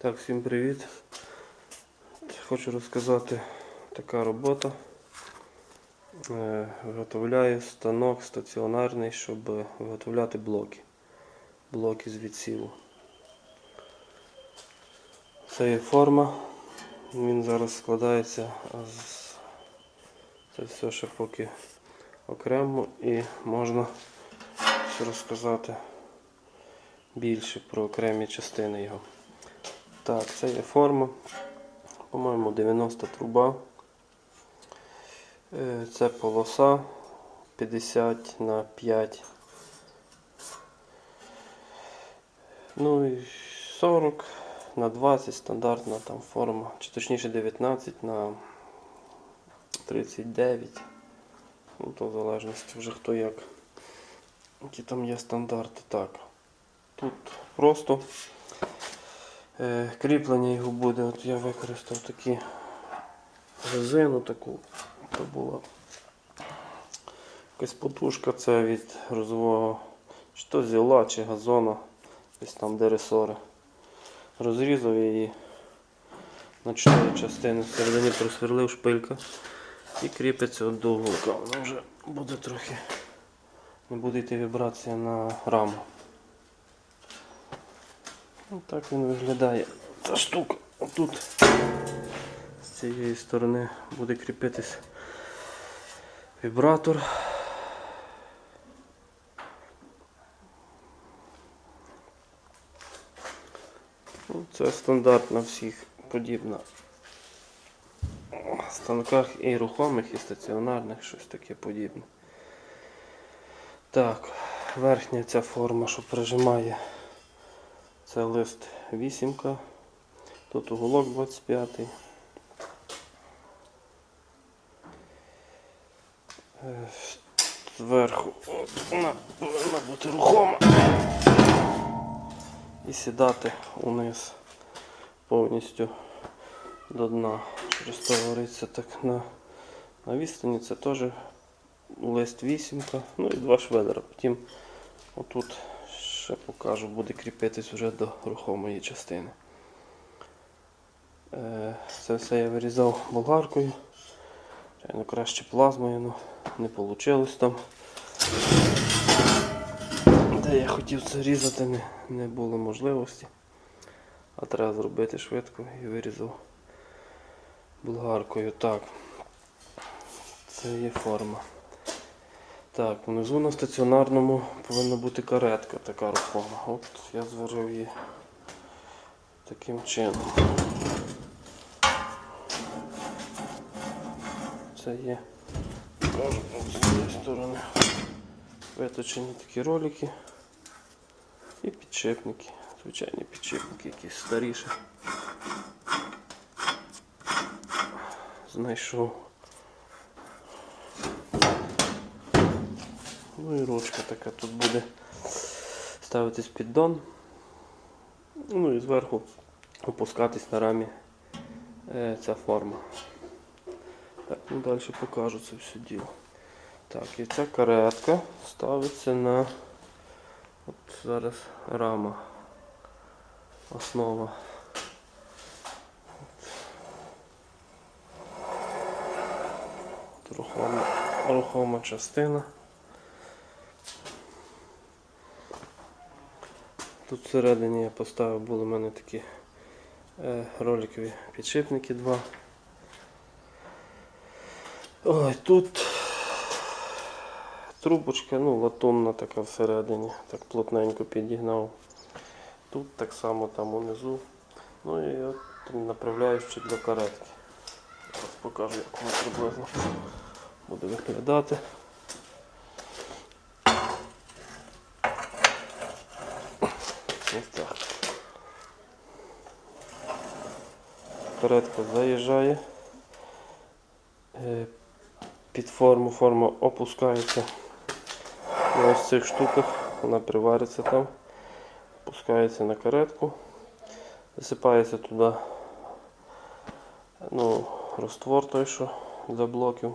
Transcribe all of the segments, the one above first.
Так, всім привіт. Хочу розказати така робота. Е, Виготовляю станок стаціонарний, щоб виготовляти блоки. Блоки з відсіву. Це є форма. Він зараз складається з це все ще поки окремо і можна ще розказати більше про окремі частини його. Так, це є форма. По-моєму, 90 труба. Е, Це полоса 50 на 5. Ну і 40 на 20 стандартна там форма. Чи точніше 19 на 39. Ну, то в залежності вже хто як. Які там є стандарти. Так. Тут просто кріплення його буде. От я використав такі резину таку. То була якась потужка, це від розового чи то зіла, чи газона, десь там де ресори. Розрізав її на чотири частини. Всередині просверлив шпилька і кріпиться от до уголка. Воно вже буде трохи, не буде йти вібрація на раму. Ось так він виглядає. Та штука отут з цієї сторони буде кріпитись вібратор. Ну, Це стандарт на всіх подібна. Станках і рухомих, і стаціонарних, щось таке подібне. Так, верхня ця форма, що прижимає, це лист 8. Тут уголок 25. Е, Зверху вона повинна бути рухома і сідати униз повністю до дна. Через то говориться так на, на відстані. Це теж лист вісімка, ну і два шведера. Потім отут ще покажу, буде кріпитись вже до рухомої частини. Е, Це все я вирізав болгаркою. Звичайно, краще плазмою, але не вийшло там. Де я хотів це різати, не, не було можливості. А треба зробити швидко і вирізав болгаркою. Так. Це є форма. Так, внизу на стаціонарному повинна бути каретка така рухома. От я зварив її таким чином. Це є з цієї сторони виточені такі ролики і підшипники. Звичайні підшипники, якісь старіші. Знайшов. Ну і ручка така тут буде ставитись піддон. Ну і зверху опускатись на рамі е, ця форма. Так, ну далі покажу це все діло. Так, і ця каретка ставиться на от зараз рама. Основа. Рухома, рухома частина. Тут всередині я поставив, були в мене такі е, роликові підшипники два. Ой, тут трубочка, ну, латунна така всередині, так плотненько підігнав. Тут так само там унизу. Ну і от направляючи для каретки. Зараз покажу, як воно приблизно буде виглядати. Ось так. Каретка заїжджає. Е, Під форму форма опускається на ось цих штуках, вона привариться там, опускається на каретку, засипається туди ну, роствор той, що для блоків.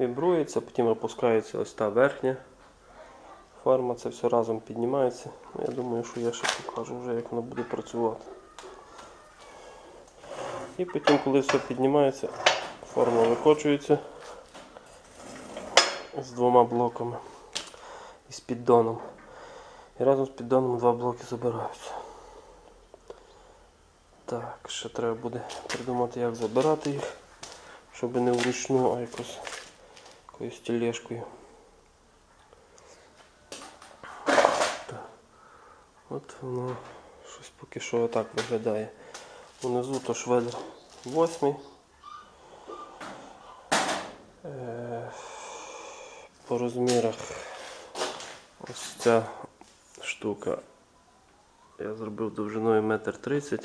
Вібрується, потім опускається ось та верхня фарма, це все разом піднімається. Ну, Я думаю, що я ще покажу вже, як воно буде працювати. І потім, коли все піднімається, форма викочується з двома блоками і з піддоном. І разом з піддоном два блоки забираються. Так, ще треба буде придумати, як забирати їх, щоб не вручну, а якось якоюсь тележкою. От воно щось поки що отак виглядає. Унизу то шведер 8. Е, По розмірах ось ця штука я зробив довжиною 1,30 м.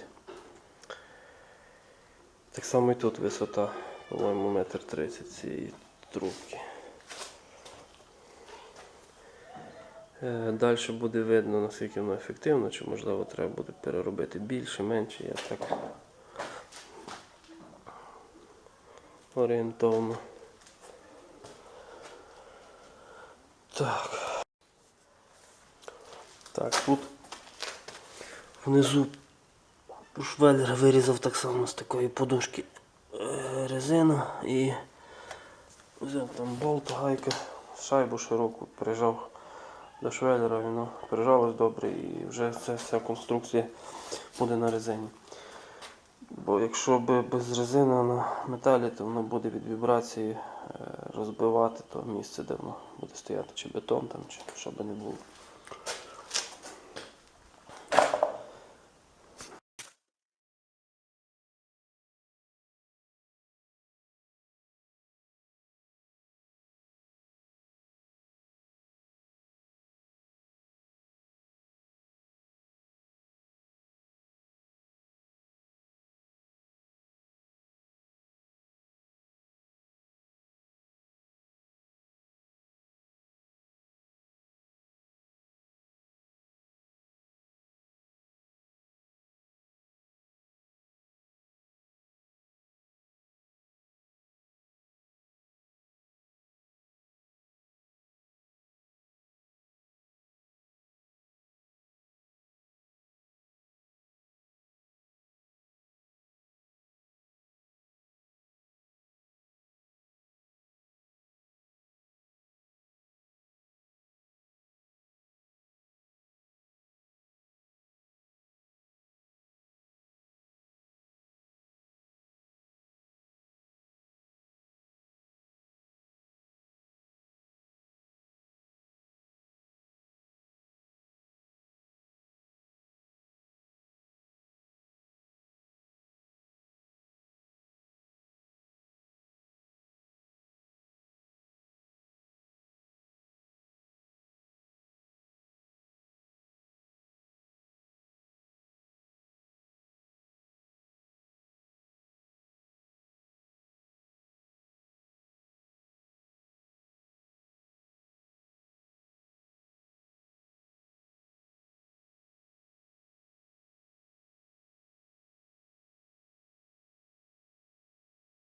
Так само і тут висота, по-моєму, 1,30 м цієї трубки. Далі буде видно, наскільки воно ефективно, чи можливо треба буде переробити більше, менше. Я так орієнтовно. Так. Так, тут внизу у вирізав так само з такої подушки е, резину і взяв там болт, гайка, шайбу широку прижав до швеллера, воно прижалось добре і вже ця вся конструкція буде на резині. Бо якщо би без резини на металі, то воно буде від вібрації е, розбивати то місце, де воно буде стояти, чи бетон там, чи що би не було.